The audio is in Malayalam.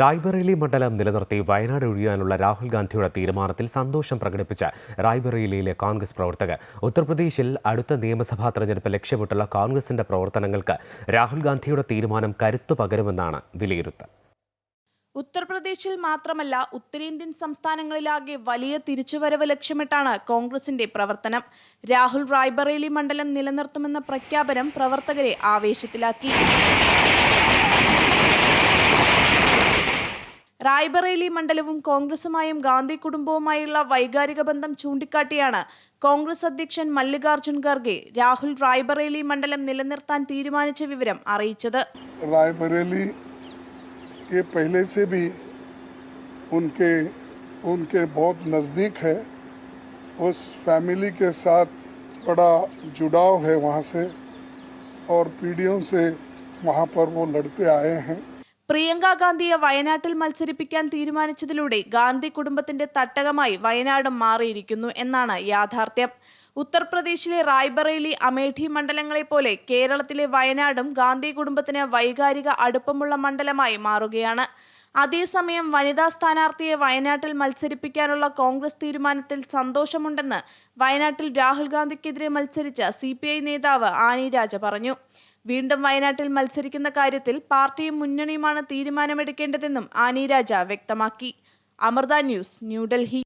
റായ്ബറേലി മണ്ഡലം നിലനിർത്തി വയനാട് ഒഴിയാനുള്ള രാഹുൽ ഗാന്ധിയുടെ തീരുമാനത്തിൽ സന്തോഷം പ്രകടിപ്പിച്ച റായ്ബറേലിയിലെ കോൺഗ്രസ് പ്രവർത്തകർ. ഉത്തർപ്രദേശിൽ അടുത്ത നിയമസഭാ തെരഞ്ഞെടുപ്പ് ലക്ഷ്യമിട്ടുള്ള കോൺഗ്രസിന്റെ പ്രവർത്തനങ്ങൾക്ക് രാഹുൽ ഗാന്ധിയുടെ തീരുമാനം കരുത്തു പകരുമെന്നാണ് വിലയിരുത്തൽ. ഉത്തർപ്രദേശിൽ മാത്രമല്ല ഉത്തരേന്ത്യൻ സംസ്ഥാനങ്ങളിലാകെ വലിയ തിരിച്ചുവരവ് ലക്ഷ്യമിട്ടാണ് കോൺഗ്രസിന്റെ പ്രവർത്തനം. രാഹുൽ റായ്ബറേലി മണ്ഡലം നിലനിർത്തുമെന്ന പ്രഖ്യാപനം പ്രവർത്തകരെ ആവേശത്തിലാക്കി. റായ്ബറേലി മണ്ഡലവും കോൺഗ്രസുമായും ഗാന്ധി കുടുംബവുമായുള്ള വൈകാരിക ബന്ധം ചൂണ്ടിക്കാട്ടിയാണ് കോൺഗ്രസ് അധ്യക്ഷൻ മല്ലികാർജുൻ ഖർഗെ രാഹുൽ റായ്ബറേലി മണ്ഡലം നിലനിർത്താൻ തീരുമാനിച്ച വിവരം അറിയിച്ചത് रायबरेली ये पहले से भी उनके उनके बहुत नज़दीक है उस फैमिली के साथ बड़ा जुड़ाव है वहाँ से और पीढ़ियों से वहाँ पर वो लड़ते आए हैं പ്രിയങ്ക ഗാന്ധിയെ വയനാട്ടിൽ മത്സരിപ്പിക്കാൻ തീരുമാനിച്ചതിലൂടെ ഗാന്ധി കുടുംബത്തിന്റെ തട്ടകമായി വയനാട് മാറിയിരിക്കുന്നു എന്നാണ് യാഥാർത്ഥ്യം. ഉത്തർപ്രദേശിലെ റായ്ബറേലി അമേഠി മണ്ഡലങ്ങളെ പോലെ കേരളത്തിലെ വയനാടും ഗാന്ധി കുടുംബത്തിന് വൈകാരിക അടുപ്പമുള്ള മണ്ഡലമായി മാറുകയാണ്. അതേസമയം വനിതാ സ്ഥാനാർത്ഥിയെ വയനാട്ടിൽ മത്സരിപ്പിക്കാനുള്ള കോൺഗ്രസ് തീരുമാനത്തിൽ സന്തോഷമുണ്ടെന്ന് വയനാട്ടിൽ രാഹുൽ ഗാന്ധിക്കെതിരെ മത്സരിച്ച സി നേതാവ് ആനി രാജ പറഞ്ഞു. വീണ്ടും വയനാട്ടിൽ മത്സരിക്കുന്ന കാര്യത്തിൽ പാർട്ടിയും മുന്നണിയുമാണ് തീരുമാനമെടുക്കേണ്ടതെന്നും ആനി രാജ വ്യക്തമാക്കി. അമൃത ന്യൂസ് ന്യൂഡൽഹി.